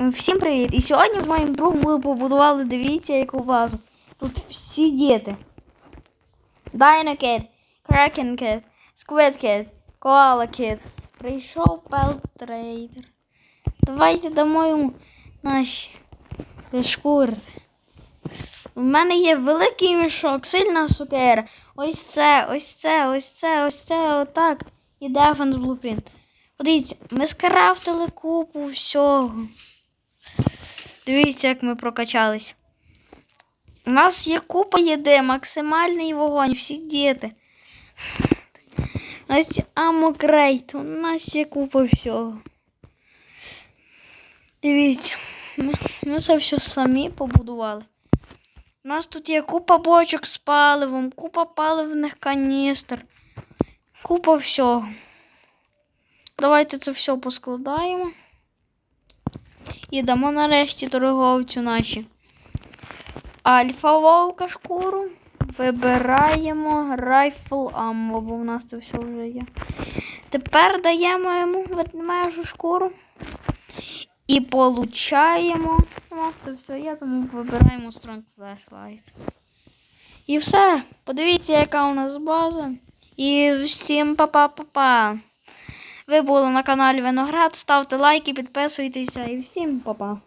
Всім привіт! І сьогодні з моїм другом ми побудували, дивіться, яку базу. Тут всі діти. Dino Kid, Kraken Kid, Squid Kid, Koala. Прийшов Пелтрейдер. Давайте дамо йому наші шкури. У мене є великий мішок, сильна сукера. Ось це, ось це, ось це, ось це, отак. І Defense Blueprint. Подивіться, ми скрафтили купу всього. Дивіться, як ми прокачались. У нас є купа їди, максимальний вогонь, всі діти. У нас амокрейт, у нас є купа всього. Дивіться, ми, ми це все самі побудували. У нас тут є купа бочок з паливом, купа паливних каністр, купа всього. Давайте це все поскладаємо. І нарешті торговцю наші. Альфа вовка шкуру. Вибираємо райфл аммо, бо в нас це все вже є. Тепер даємо йому ведмежу шкуру. І получаємо. У нас це все є, тому вибираємо Strong Flashlight. І все. Подивіться, яка у нас база. І всім па-па-па-па. Ви були на каналі Виноград. Ставте лайки, підписуйтеся і всім па-па.